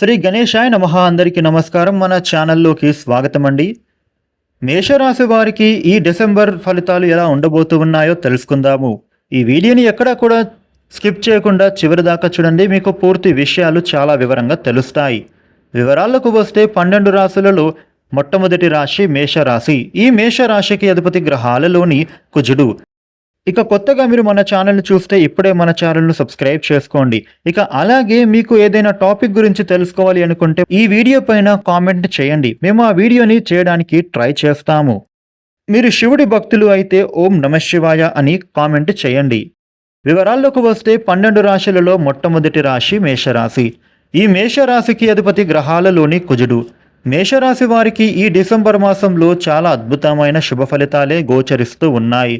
శ్రీ గణేశాయ నమ. అందరికీ నమస్కారం. మన ఛానల్లోకి స్వాగతం అండి మేషరాశి వారికి ఈ డిసెంబర్ ఫలితాలు ఎలా ఉండబోతూ ఉన్నాయో తెలుసుకుందాము. ఈ వీడియోని ఎక్కడా కూడా స్కిప్ చేయకుండా చివరి దాకా చూడండి. మీకు పూర్తి విషయాలు చాలా వివరంగా తెలుస్తాయి. వివరాలకు వస్తే పన్నెండు రాశులలో మొట్టమొదటి రాశి మేషరాశి. ఈ మేషరాశికి అధిపతి గ్రహాలలోని కుజుడు. ఇక కొత్తగా మీరు మన ఛానల్ని చూస్తే ఇప్పుడే మన ఛానల్ను సబ్స్క్రైబ్ చేసుకోండి. ఇక అలాగే మీకు ఏదైనా టాపిక్ గురించి తెలుసుకోవాలి అనుకుంటే ఈ వీడియో పైన కామెంట్ చేయండి. మేము ఆ వీడియోని చేయడానికి ట్రై చేస్తాము. మీరు శివుడి భక్తులు అయితే ఓం నమశివాయ అని కామెంట్ చేయండి. వివరాల్లోకి వస్తే పన్నెండు రాశులలో మొట్టమొదటి రాశి మేషరాశి. ఈ మేషరాశికి అధిపతి గ్రహాలలోని కుజుడు. మేషరాశి వారికి ఈ డిసెంబర్ మాసంలో చాలా అద్భుతమైన శుభ ఫలితాలే గోచరిస్తూ ఉన్నాయి.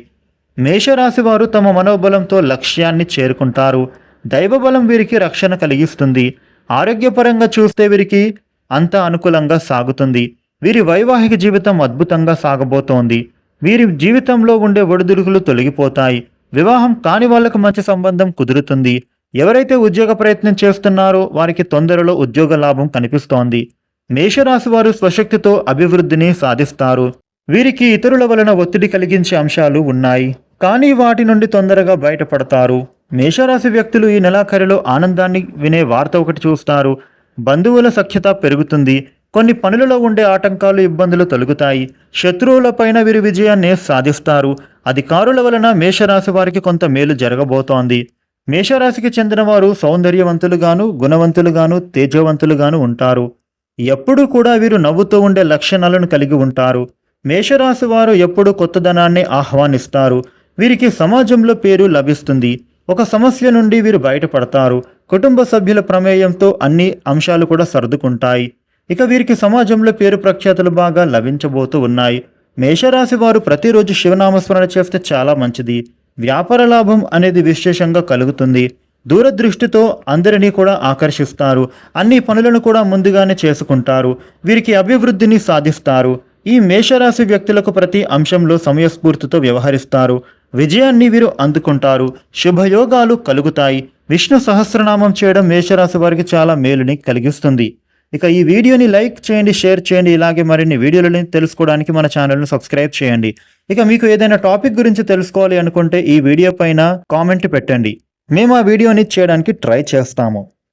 మేషరాశి వారు తమ మనోబలంతో లక్ష్యాన్ని చేరుకుంటారు. దైవబలం వీరికి రక్షణ కలిగిస్తుంది. ఆరోగ్యపరంగా చూస్తే వీరికి అంతా అనుకూలంగా సాగుతుంది. వీరి వైవాహిక జీవితం అద్భుతంగా సాగబోతోంది. వీరి జీవితంలో ఉండే ఒడిదుడుకులు తొలగిపోతాయి. వివాహం కాని వాళ్ళకు మంచి సంబంధం కుదురుతుంది. ఎవరైతే ఉద్యోగ ప్రయత్నం చేస్తున్నారో వారికి తొందరలో ఉద్యోగ లాభం కనిపిస్తోంది. మేషరాశి వారు స్వశక్తితో అభివృద్ధిని సాధిస్తారు. వీరికి ఇతరుల వలన ఒత్తిడి కలిగించే అంశాలు ఉన్నాయి. కానీ వాటి నుండి తొందరగా బయటపడతారు. మేషరాశి వ్యక్తులు ఈ నెలాఖరిలో ఆనందాన్ని వినే వార్త ఒకటి చూస్తారు. బంధువుల సఖ్యత పెరుగుతుంది. కొన్ని పనులలో ఉండే ఆటంకాలు ఇబ్బందులు తొలగుతాయి. శత్రువులపైన వీరి విజయాన్ని సాధిస్తారు. అధికారుల వలన మేషరాశి వారికి కొంత మేలు జరగబోతోంది. మేషరాశికి చెందిన వారు సౌందర్యవంతులుగాను గుణవంతులుగాను తేజవంతులుగాను ఉంటారు. ఎప్పుడూ కూడా వీరు నవ్వుతూ ఉండే లక్షణాలను కలిగి ఉంటారు. మేషరాశి వారు ఎప్పుడూ కొత్తదనాన్ని ఆహ్వానిస్తారు. వీరికి సమాజంలో పేరు లభిస్తుంది. ఒక సమస్య నుండి వీరు బయటపడతారు. కుటుంబ సభ్యుల ప్రమేయంతో అన్ని అంశాలు కూడా సర్దుకుంటాయి. ఇక వీరికి సమాజంలో పేరు ప్రఖ్యాతులు బాగా లభించబోతూ ఉన్నాయి. మేషరాశి వారు ప్రతిరోజు శివనామస్మరణ చేస్తే చాలా మంచిది. వ్యాపార లాభం అనేది విశేషంగా కలుగుతుంది. దూరదృష్టితో అందరినీ కూడా ఆకర్షిస్తారు. అన్ని పనులను కూడా ముందుగానే చేసుకుంటారు. వీరికి అభివృద్ధిని సాధిస్తారు. ఈ మేషరాశి వ్యక్తులకు ప్రతి అంశంలో సమయస్ఫూర్తితో వ్యవహరిస్తారు. విజయాన్ని వీరు అందుకుంటారు. శుభయోగాలు కలుగుతాయి. విష్ణు సహస్రనామం చేయడం మేషరాశి వారికి చాలా మేలుని కలిగిస్తుంది. ఇక ఈ వీడియోని లైక్ చేయండి షేర్ చేయండి. ఇలాగే మరిన్ని వీడియోలని తెలుసుకోవడానికి మన ఛానల్ను సబ్స్క్రైబ్ చేయండి. ఇక మీకు ఏదైనా టాపిక్ గురించి తెలుసుకోవాలి అనుకుంటే ఈ వీడియో పైన కామెంట్ పెట్టండి. మేము ఆ వీడియోని చేయడానికి ట్రై చేస్తాము.